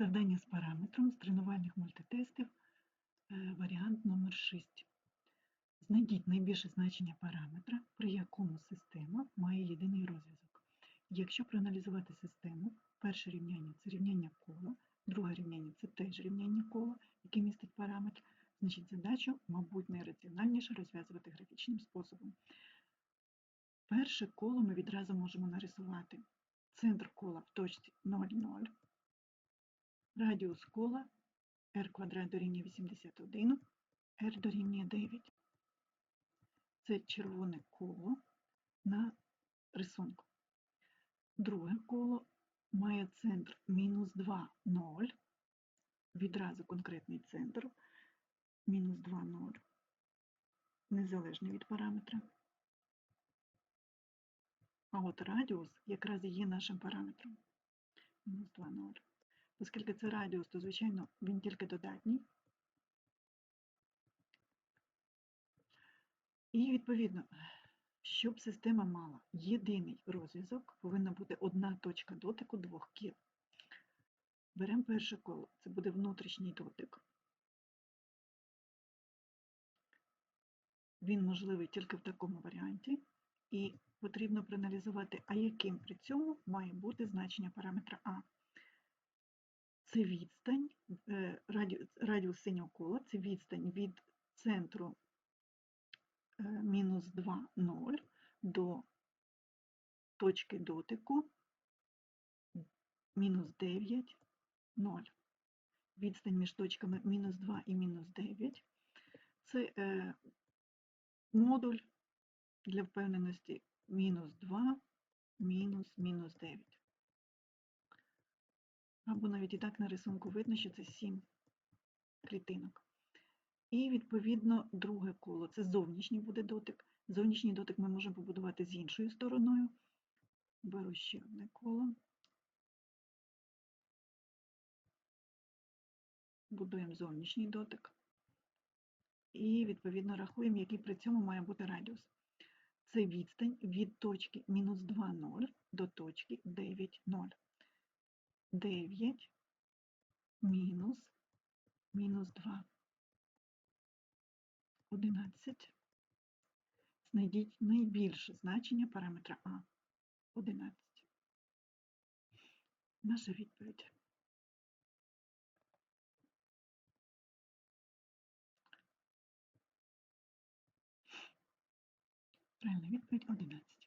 Завдання з параметром з тренувальних мультитестів, е, варіант номер 6. Знайдіть найбільше значення параметра, при якому система має єдиний розв'язок. Якщо проаналізувати систему, перше рівняння це рівняння кола, друге рівняння це теж рівняння кола, яке містить параметр, значить задачу, мабуть, найраціональніше розв'язувати графічним способом. Перше коло ми відразу можемо нарисувати. Центр кола в точці 0, 0. Радіус кола r квадрат дорівнює 81, r дорівнює 9. Це червоне коло на рисунку. Друге коло має центр мінус 2, 0. Відразу конкретний центр мінус 2, 0. Незалежний від параметра. А от радіус якраз і є нашим параметром. Мінус 2, 0. Оскільки це радіус, то, звичайно, він тільки додатній. І, відповідно, щоб система мала єдиний розв'язок, повинна бути одна точка дотику двох кіл. Беремо перше коло, це буде внутрішній дотик. Він можливий тільки в такому варіанті, і потрібно проаналізувати, а яким при цьому має бути значення параметра А. Це відстань, е, радіус, синього кола, це відстань від центру е, мінус 2, 0 до точки дотику мінус 9, 0. Відстань між точками мінус 2 і мінус 9. Це е, модуль для впевненості мінус 2, мінус, мінус 9. Або навіть і так на рисунку видно, що це 7 клітинок. І, відповідно, друге коло це зовнішній буде дотик. Зовнішній дотик ми можемо побудувати з іншою стороною. Беру ще одне коло. Будуємо зовнішній дотик. І, відповідно, рахуємо, який при цьому має бути радіус. Це відстань від точки мінус 2, 0 до точки 9, 0. 9 мінус мінус 2. 11. Знайдіть найбільше значення параметра А. 11. Наша відповідь. Правильна відповідь 11.